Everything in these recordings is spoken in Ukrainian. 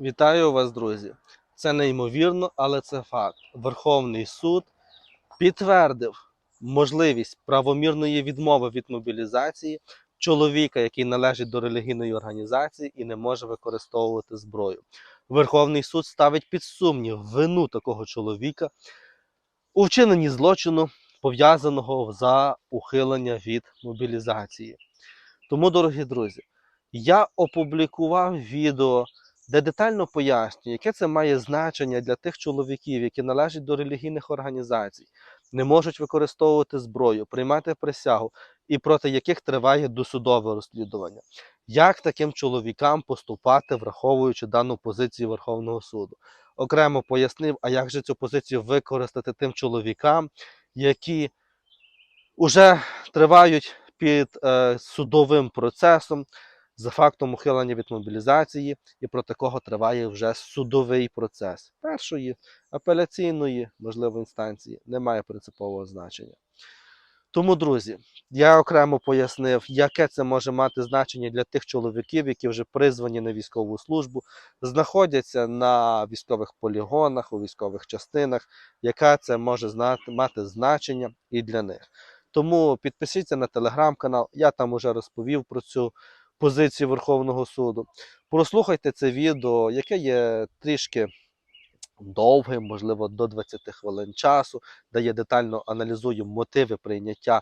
Вітаю вас, друзі. Це неймовірно, але це факт. Верховний суд підтвердив можливість правомірної відмови від мобілізації чоловіка, який належить до релігійної організації і не може використовувати зброю. Верховний суд ставить під сумнів вину такого чоловіка у вчиненні злочину, пов'язаного за ухилення від мобілізації. Тому, дорогі друзі, я опублікував відео де детально пояснює, яке це має значення для тих чоловіків, які належать до релігійних організацій, не можуть використовувати зброю, приймати присягу і проти яких триває досудове розслідування. Як таким чоловікам поступати, враховуючи дану позицію Верховного суду? Окремо пояснив, а як же цю позицію використати тим чоловікам, які вже тривають під е, судовим процесом за фактом ухилення від мобілізації, і проти кого триває вже судовий процес першої апеляційної, можливо, інстанції не має принципового значення. Тому, друзі, я окремо пояснив, яке це може мати значення для тих чоловіків, які вже призвані на військову службу, знаходяться на військових полігонах, у військових частинах, яке це може знати, мати значення і для них. Тому підпишіться на телеграм-канал, я там уже розповів про цю позицію Верховного суду. Прослухайте це відео, яке є трішки довгим, можливо, до 20 хвилин часу, де я детально аналізую мотиви прийняття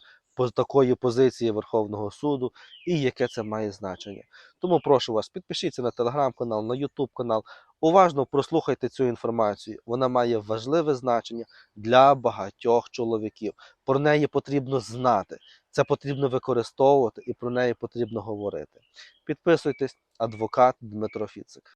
такої позиції Верховного суду і яке це має значення. Тому прошу вас, підпишіться на телеграм-канал, на Ютуб канал. Уважно прослухайте цю інформацію. Вона має важливе значення для багатьох чоловіків. Про неї потрібно знати. Це потрібно використовувати і про неї потрібно говорити. Підписуйтесь, адвокат Дмитро Фіцик.